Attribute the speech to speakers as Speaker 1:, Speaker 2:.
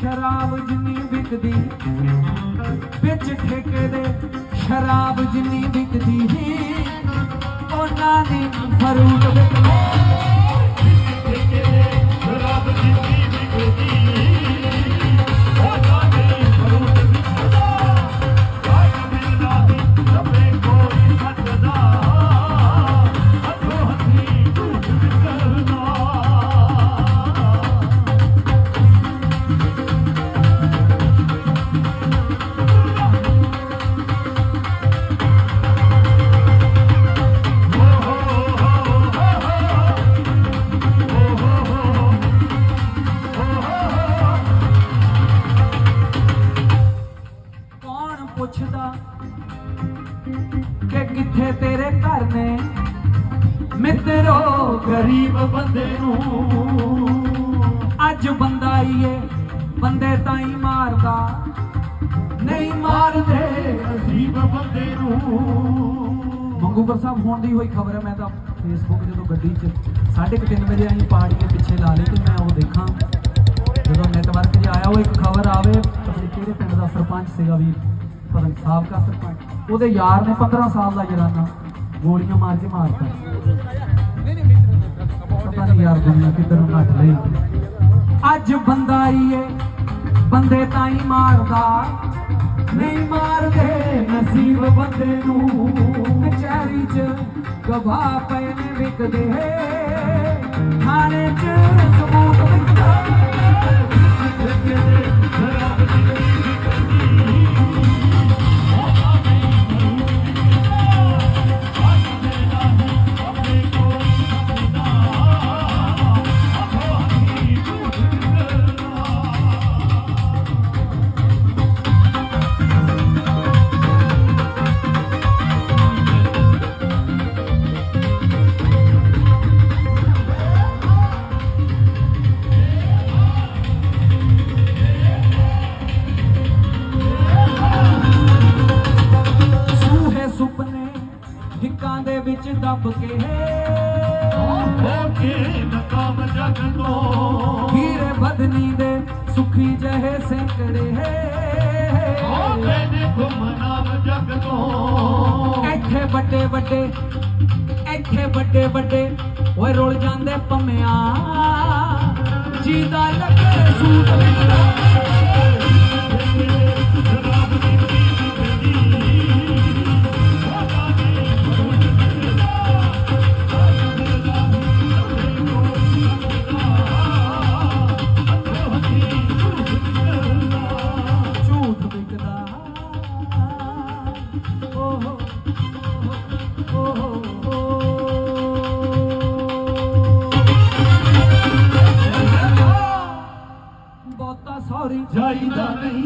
Speaker 1: ਸ਼ਰਾਬ ਜਿੰਨੀ ਵਿਕਦੀ। ਵਿੱਚ ਠੇਕੇ ਦੇ ਸ਼ਰਾਬ ਜਿੰਨੀ ਵਿਕਦੀ। ਉਹਨਾਂ ਦੀ ਫਰੂਟ ਵਿਕਦੀ। ਪੁੱਛਦਾ ਕਿ ਕਿੱਥੇ ਤੇਰੇ ਘਰ ਨੇ? ਮਿੱਤਰੋ,
Speaker 2: ਗਰੀਬ ਬੰਦੇ ਨੂੰ
Speaker 1: ਅੱਜ ਬੰਦਾ ਹੀ ਬੰਦੇ ਤਾਂ ਹੀ ਮਾਰਦਾ। ਨਹੀਂ ਮਾਰਦੇ
Speaker 2: ਗਰੀਬ ਬੰਦੇ ਨੂੰ।
Speaker 1: ਮੰਗੂਪੁਰ ਸਾਹਿਬ, ਹੋਣ ਦੀ ਹੋਈ ਖਬਰ ਹੈ, ਮੈਂ ਤਾਂ ਫੇਸਬੁੱਕ ਜਦੋਂ ਗੱਡੀ 'ਚ 3:30 ਵਜੇ ਆਈ ਪਾੜੀ ਦੇ ਪਿੱਛੇ ਲਾ ਲਈ ਤੇ ਮੈਂ ਉਹ ਦੇਖਾਂ। ਜਦੋਂ ਨੈਟਵਰਕ 'ਚ ਆਇਆ, ਉਹ ਇੱਕ ਖਬਰ ਆਵੇ ਕਿਹੜੇ ਪਿੰਡ ਦਾ ਸਰਪੰਚ ਸੀਗਾ ਵੀ ਪਤਾ ਸਾਬਕਾ ਸਰਪੰਚ ਉਹਦੇ ਯਾਰ ਨੇ 15 ਸਾਲ ਦਾ ਜਰਾਨਾ ਗੋਲੀਆਂ ਮਾਰ ਕੇ ਮਾਰਤਾ ਪਤਾ ਨਹੀਂ ਯਾਰ ਦੁਨੀਆ ਕਿੱਧਰ ਨੂੰ ਨੱਠ ਲਈ ਅੱਜ ਬੰਦਾ ਹੀ ਏ, ਬੰਦੇ ਤਾਂ ਹੀ ਮਾਰਦਾ। ਨਹੀਂ ਮਾਰਦੇ, ਨਸੀਬ ਬੰਦੇ ਨੂੰ ਕਚਹਿਰੀ 'ਚ ਗਵਾਹ ਪਏ ਨੇ ਵਿਕਦੇ। ਥਾਣੇ 'ਚ ਹਿੱਕਾਂ ਦੇ ਵਿੱਚ ਦੱਬ ਕੇ
Speaker 2: ਨਕਾਮ ਜਗ ਤੋਂ।
Speaker 1: ਹੀਰੇ ਬਦਨੀ ਦੇ ਸੁਖੀ ਜਹੇ ਸੈਂਕੜੇ
Speaker 2: ਕਹਿੰਦੇ ਘੁੰਮਨਾਮ ਜਗ ਤੋਂ।
Speaker 1: ਇੱਥੇ ਵੱਡੇ ਵੱਡੇ ਇੱਥੇ ਵੱਡੇ ਵੱਡੇ ਓਏ ਰੁਲ ਜਾਂਦੇ ਪੰਮਿਆਂ। ਜੀਦਾ ਲੱਗੇ ਸੂਟ ਵਿਕਦਾ ਬਹੁਤਾ ਸੌਰੀ
Speaker 2: ਜਾਈਦਾ ਨਹੀਂ।